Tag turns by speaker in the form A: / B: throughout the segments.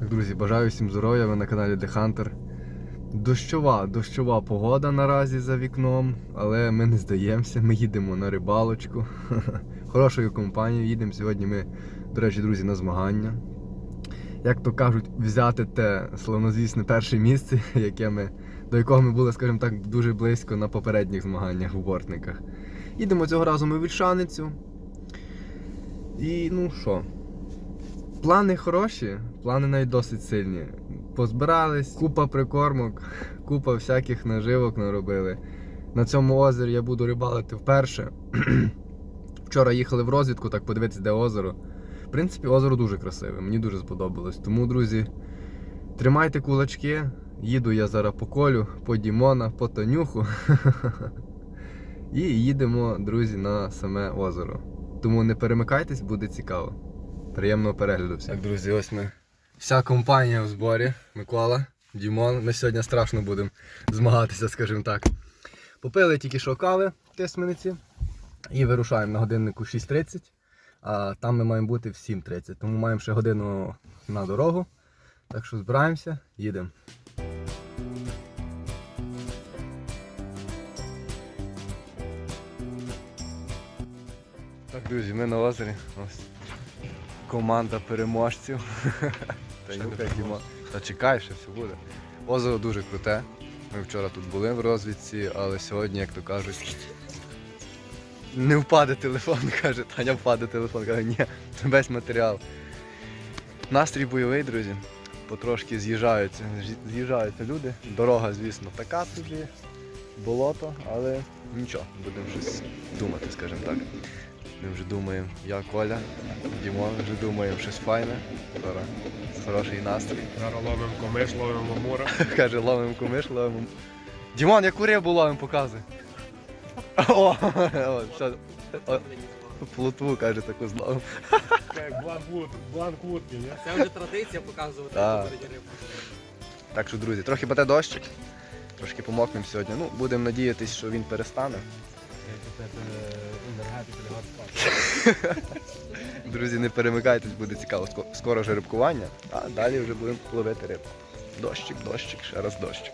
A: Так, друзі, бажаю всім здоров'я, ви на каналі The Hunter. Дощова, дощова погода наразі за вікном, але ми не здаємося, ми їдемо на рибалочку. Хорошою компанією їдемо. Сьогодні ми, до речі, друзі, на змагання. Як то кажуть, взяти те славнозвісне перше місце, яке ми, до якого ми були, скажімо так, дуже близько на попередніх змаганнях у бортниках. Їдемо цього разу ми в Вільшаницю. І ну що, Плани хороші, плани навіть досить сильні. Позбирались, купа прикормок, купа всяких наживок наробили. На цьому озері я буду рибалити вперше. Вчора їхали в розвідку, так подивитися, де озеро. В принципі, озеро дуже красиве, мені дуже сподобалось. Тому, друзі, тримайте кулачки. Їду я зараз по колю, по Дімона, по Танюху. І їдемо, друзі, на саме озеро. Тому не перемикайтесь, буде цікаво. Приємного перегляду всім. Так, друзі, ось ми. Вся компанія в зборі. Микола, Дімон. Ми сьогодні страшно будемо змагатися, скажімо так. Попили тільки що кави в тисмениці і вирушаємо на годиннику 6.30, а там ми маємо бути в 7.30. Тому маємо ще годину на дорогу. Так що збираємося, їдемо. Так, друзі, ми на озері. Ось команда переможців. Та Юка, Діма. Та чекай, ще все буде. Озеро дуже круте. Ми вчора тут були в розвідці, але сьогодні, як то кажуть, не впаде телефон, каже, Таня впаде телефон, каже, ні, це весь матеріал. Настрій бойовий, друзі. Потрошки з'їжджаються, з'їжджаються люди. Дорога, звісно, така собі, болото, але нічого, будемо щось думати, скажімо так. Ми вже думаємо, я Коля, Дімон вже думаємо щось файне. Зараз хороший настрій.
B: Зараз ловимо комиш, ловимо мура.
A: Каже, ловимо кумиш, ловимо. Дімон, яку рибу ловимо, показуй. О, о, що, о, плотву, каже, таку зловимо.
B: Як бланк вуд, вудки, ні?
C: Це вже традиція показувати
A: Так.
C: попередні рибу.
A: Так що, друзі, трохи бате дощик. Трошки помокнемо сьогодні. Ну, будемо надіятися, що він перестане. Друзі, не перемикайтесь, буде цікаво. Скоро жеребкування, а далі вже будемо ловити рибку. Дощик, дощик, ще раз дощик.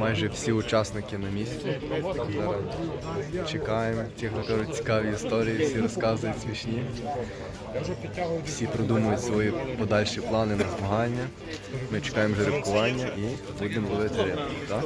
A: Майже всі учасники на місці. Зараз чекаємо. Ті, хто кажуть, цікаві історії, всі розказують смішні. Всі продумують свої подальші плани на змагання. Ми чекаємо вже рибкування і будемо ловити рибку. Так?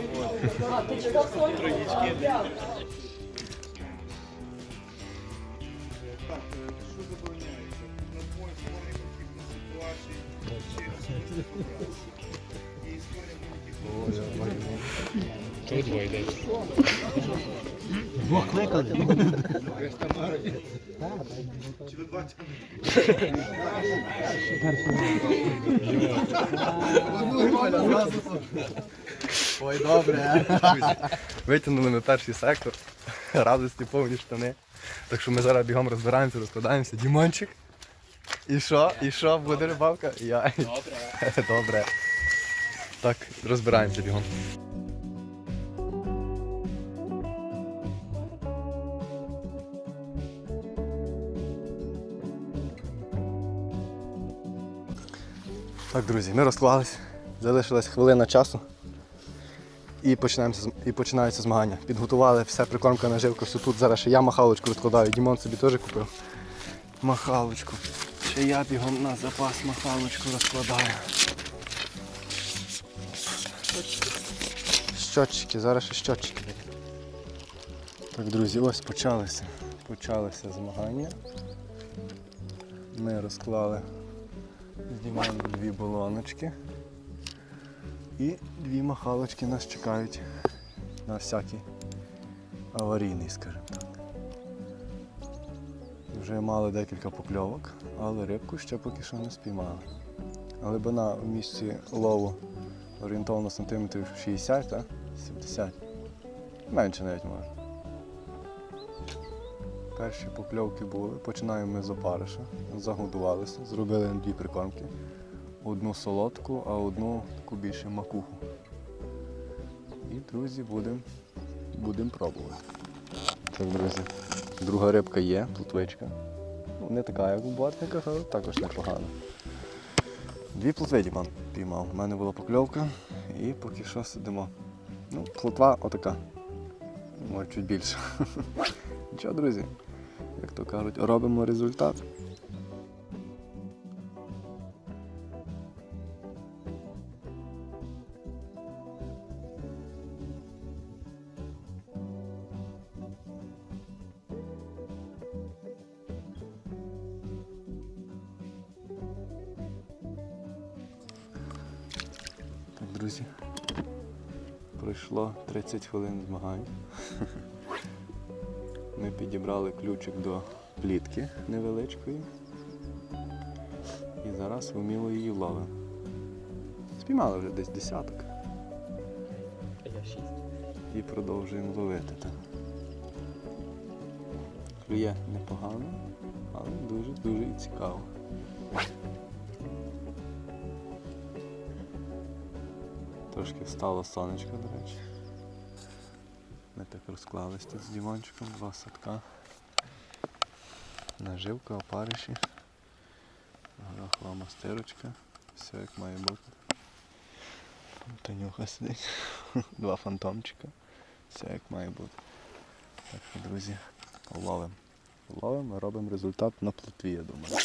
B: Чого двоє йде?
A: Ой, добре. Витягнули ми перший сектор. Радості повні штани. Так що ми зараз бігом розбираємося, розкладаємося. Дімончик. І що? І що? Буде рибалка? Я. Добре. Добре. Так, розбираємося бігом. Так, друзі, ми розклались. Залишилась хвилина часу. І, і починаються змагання. Підготували все, прикормка, наживка, все тут. Зараз ще я махалочку розкладаю. Дімон собі теж купив. Махалочку. Ще я бігом на запас махалочку розкладаю. Щотчики, зараз ще щотчики. Так, друзі, ось почалися. Почалися змагання. Ми розклали Знімаємо дві балоночки. І дві махалочки нас чекають на всякий аварійний, скажімо так. Вже мали декілька покльовок, але рибку ще поки що не спіймали. Глибина в місці лову орієнтовно сантиметрів 60, так? 70. Менше навіть може. Перші покльовки були. Починаємо ми з опариша. Загодувалися, зробили дві прикормки. одну солодку, а одну таку більше макуху. І, друзі, будемо будем пробувати. Так, друзі, друга рибка є, плотвичка. Ну, не така, як у бортниках, але також непогана. Дві плотви пан піймав. У мене була покльовка і поки що сидимо. Ну, плотва отака. Може чуть більше. Нічого, друзі, як то кажуть, робимо результат. Друзі. Пройшло 30 хвилин змагань. Ми підібрали ключик до плітки невеличкої. І зараз вміло її ловимо. Спіймали вже десь десяток
B: А я шість.
A: і продовжуємо ловити. Так. Клює непогано, але дуже-дуже і цікаво. Трошки встало сонечко, до речі. Ми так розклались тут з Дімончиком, два садка. Наживка, опариші, горохова мастирочка, все як має бути. Танюха сидить, два фантомчика, все як має бути. Так що, друзі, ловимо. Ловимо, робимо результат на плотві, я думаю.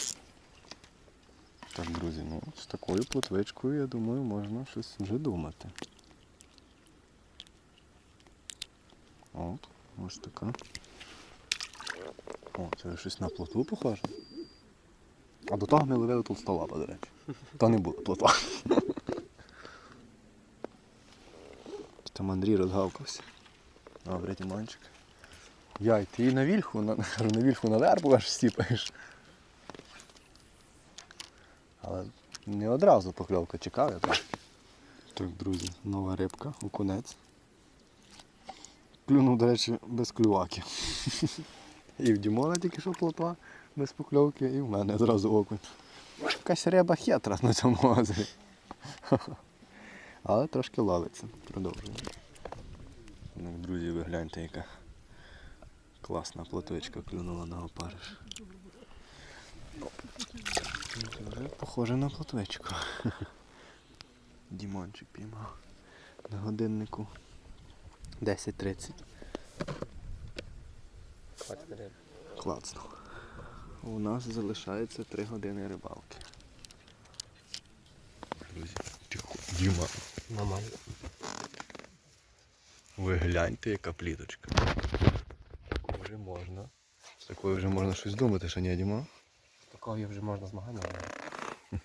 A: Так, друзі, ну з такою плотвичкою, я думаю, можна щось вже думати. От, ось така. О, це щось на плотву похоже. А до того ми ловили толстолапа, до речі. То не було плотва. Там Андрій розгавкався. Добре, Тімончик. Яй, ти і на вільху, на, на вільху на вербу аж сіпаєш. Але не одразу покльовка чекав я так. Так, друзі, нова рибка, окунець. Клюнув, до речі, без клюваки. І в Дімона тільки що плотва без покльовки, і в мене одразу окунь. Якась риба хитра на цьому озері. Але трошки ловиться. Продовжуємо. Ну, друзі, ви гляньте, яка класна плотвичка клюнула на опариш. Похоже на плотвичку. Дімончик піймав на годиннику 10.30. Класно. У нас залишається 3 години рибалки. Друзі, тихо. Діма,
B: Нормально.
A: ви гляньте, яка пліточка. Такою вже можна. З такою вже можна щось думати, що ні, Діма?
B: Такого вже можна змагання.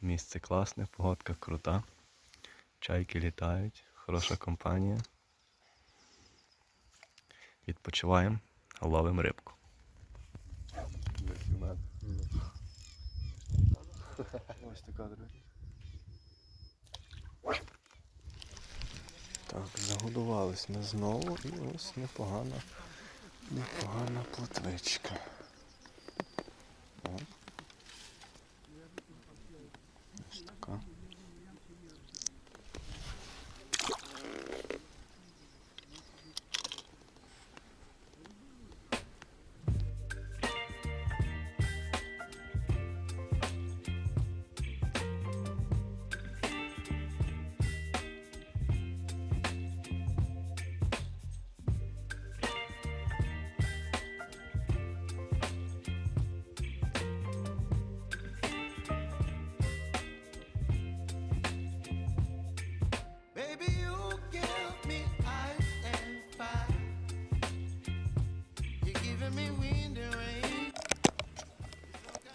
A: Місце класне, погодка крута. Чайки літають, хороша компанія. Відпочиваємо, ловимо рибку. Ось така, друзі. Так, загодувались ми знову і ось непогана, непогана плотвичка.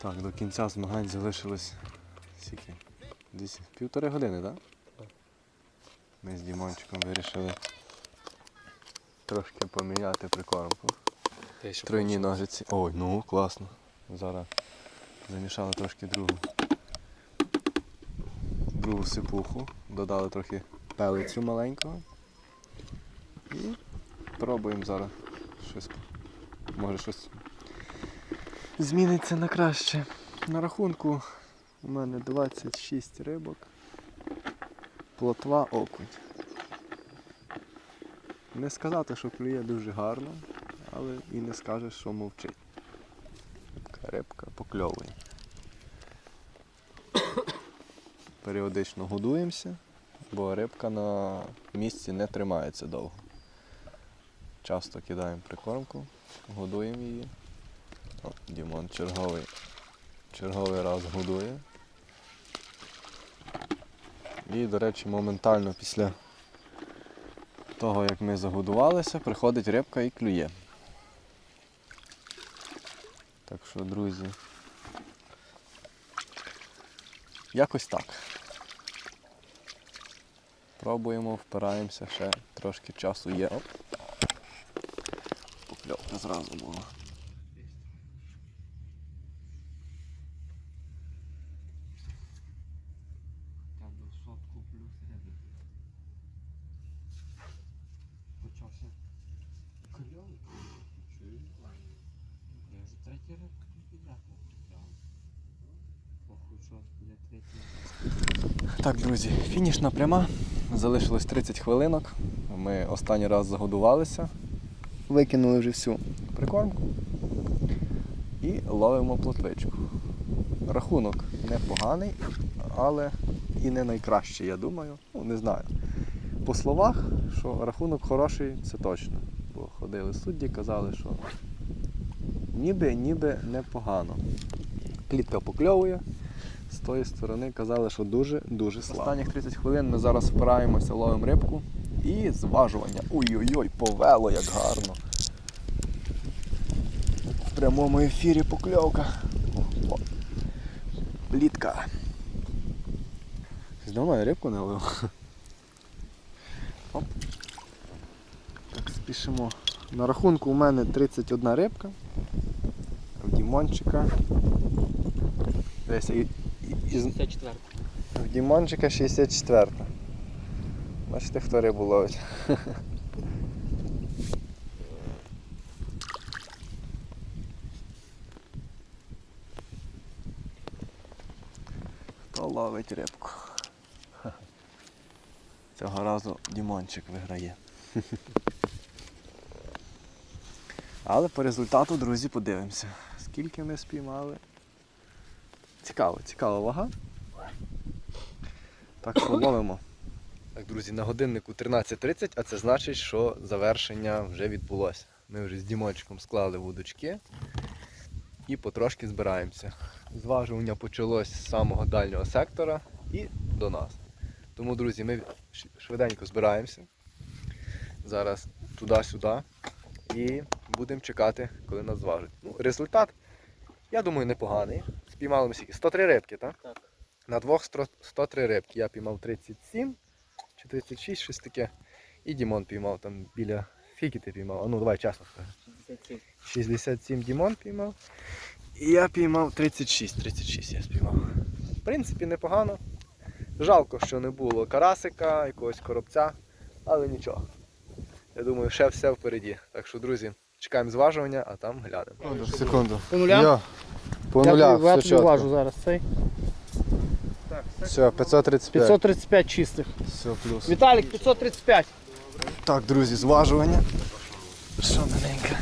A: Так, до кінця змагань залишилось скільки? Десь півтори години, так? Ми з Дімончиком вирішили трошки поміняти прикормку. Тройні ножиці. Ой, ну класно. Зараз замішали трошки другу. Другу сипуху, додали трохи пелицю маленького. І пробуємо зараз щось. Може щось зміниться на краще. На рахунку У мене 26 рибок. Плотва окунь. Не сказати, що клює дуже гарно, але і не скажеш, що мовчить. Рибка, рибка покльовує. Періодично годуємося, бо рибка на місці не тримається довго. Часто кидаємо прикормку, годуємо її. О, Дімон черговий, черговий раз годує. І, до речі, моментально після того, як ми загодувалися, приходить рибка і клює. Так що, друзі, якось так. Пробуємо, впираємося, ще трошки часу є. Оп. Покльовка зразу була.
B: Та до сотку плюс риби. Почався. Кльовий. Чую. Я вже третій рибку тут підляпав. Похуй, що буде третій.
A: Так, друзі, фінішна пряма. Залишилось 30 хвилинок. Ми останній раз загодувалися. Викинули вже всю прикормку. І ловимо плотвичку. Рахунок непоганий, але і не найкращий, я думаю. Ну, не знаю. По словах, що рахунок хороший, це точно. Бо ходили судді, казали, що ніби, ніби непогано. Клітка покльовує. З тої сторони казали, що дуже-дуже слабо. Останніх 30 хвилин ми зараз впираємося, ловимо рибку і зважування. Ой-ой-ой, повело як гарно. В прямому ефірі покльовка. Плітка. Давно я рибку не ловив. Оп. Так, спішимо. На рахунку у мене 31 рибка. В Дімончика. Десь і, і, і,
B: 64.
A: в Дімончика 64. Бачите, хто рибу ловить. Хто ловить рибку? Цього разу Дімончик виграє. Але по результату, друзі, подивимося. Скільки ми спіймали. Цікаво, цікава вага. Так що ловимо. Так, друзі, на годиннику 13.30, а це значить, що завершення вже відбулося. Ми вже з Дімочком склали вудочки і потрошки збираємося. Зважування почалось з самого дальнього сектора і до нас. Тому, друзі, ми швиденько збираємося. Зараз туди-сюди і будемо чекати, коли нас зважать. Ну, результат, я думаю, непоганий. Спіймали ми скільки? 103 рибки, так?
B: Так.
A: На двох 103 рибки. Я піймав 37 чи 36, щось таке. І Дімон піймав там біля. Скільки ти піймав? А ну давай чесно скажи.
B: 67.
A: 67 Дімон піймав. І я піймав 36. 36 я спіймав. В принципі, непогано. Жалко, що не було карасика, якогось коробця, але нічого. Я думаю, ще все впереді. Так що, друзі, чекаємо зважування, а там глянемо. Секунду, секунду.
D: По нулям?
A: Я. По
D: я
A: нулях,
D: я
A: чітко.
D: важу зараз цей.
A: Все, 535.
D: 535 чистих.
A: Все, плюс.
D: Віталік, 535.
A: Так, друзі, зважування. Що маленьке?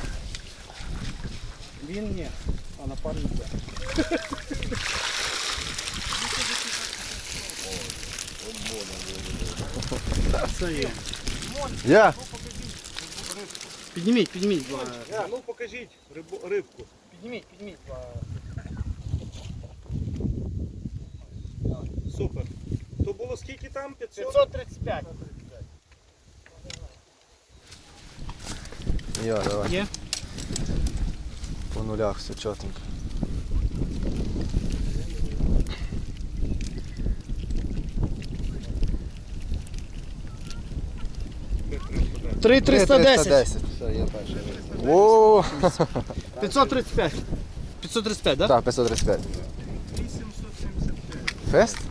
D: Він ні, а напарник де. Це є.
A: Я?
D: Підніміть, підніміть.
E: ну покажіть рибу, рибку.
D: Підніміть, підніміть.
E: Супер. То було скільки там? 500?
D: 535.
A: Я, давай.
D: Є?
A: По нулях все чотенько.
D: Три 310.
A: Все, я перший. О,
D: 535. 535, так?
A: так, 535. Фест?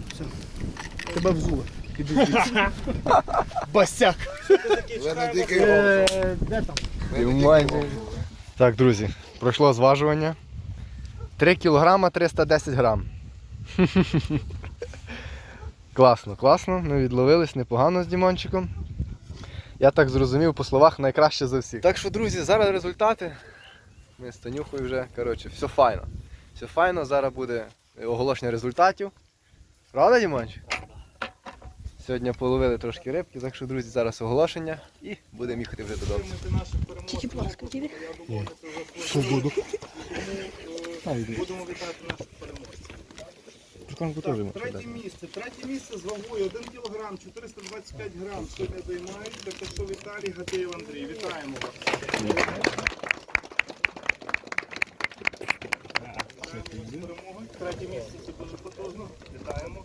D: Тебе взули. Басяк. Е, Де там?
A: Так, друзі, пройшло зважування. 3 кг 310 грам. Класно, класно. Ми відловились непогано з Дімончиком. Я так зрозумів, по словах найкраще за всіх. Так що, друзі, зараз результати. Ми з Танюхою вже, коротше, все файно. Все файно, зараз буде оголошення результатів. Правда, Дімончик? Сьогодні половили трошки рибки, так що, друзі, зараз оголошення і будемо їхати вже додому.
F: Тільки плоско тебе.
E: Будемо вітати наших переможців. Так, третє місце. Третє місце з вагою 1 кг 425 грам сьогодні займають. Так що Віталій Гатеєв Андрій. Вітаємо вас. З перемогою. Третє місце це дуже потужно. Вітаємо.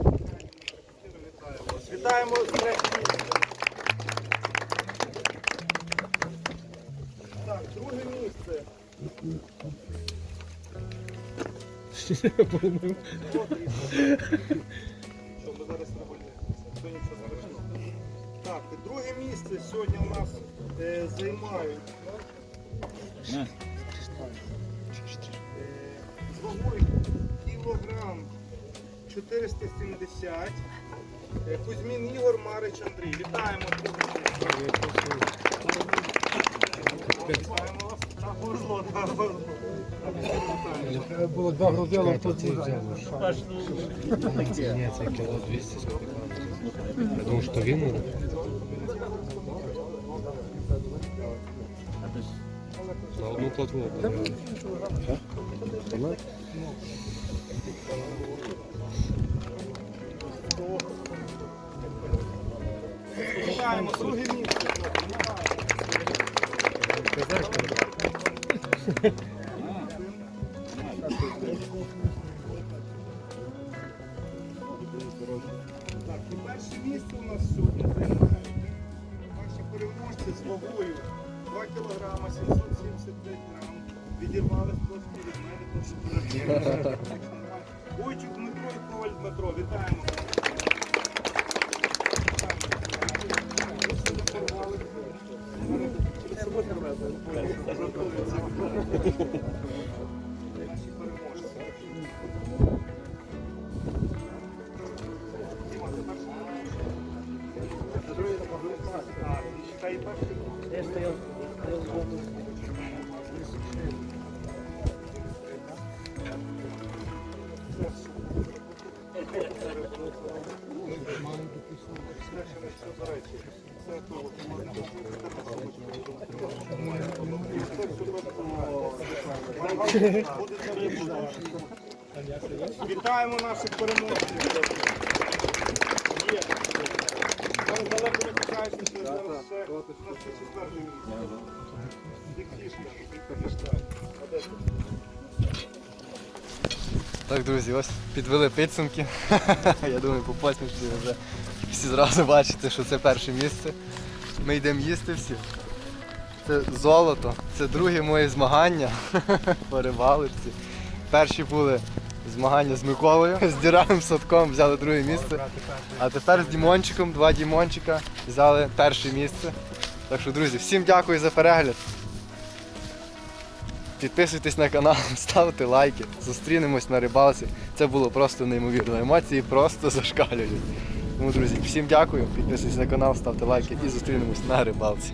E: Що ми зараз. Так, друге місце сьогодні у нас е, займають. З вагою кілограм 470. Е, Кузьмін Ігор Марич Андрій. Вітаємо друге місце. Вітаємо вас. На горло, на горло.
D: Було два грудила, тут
E: Вітаємо друге місце. І перше місце у нас сьогодні займають наші переможці з вагою 2 кг 775 грам. Відірвались трошки від Дмитро і Коваль Дмитро. Вітаємо. Ha ha ha. Вітаємо наших переможців. Там далеко не тікаєш, що зараз ще
A: Так, друзі, ось підвели підсумки. Я думаю, по посмішці ви вже всі зразу бачите, що це перше місце. Ми йдемо їсти всі. Це золото, це друге моє змагання по рибалочці. Перші були змагання з Миколою, з Діраном Садком взяли друге місце. А тепер з Дімончиком, два Дімончика взяли перше місце. Так що, друзі, всім дякую за перегляд. Підписуйтесь на канал, ставте лайки. Зустрінемось на рибалці. Це було просто неймовірно. Емоції просто зашкалюють. Тому, друзі, всім дякую. Підписуйтесь на канал, ставте лайки і зустрінемось на рибалці.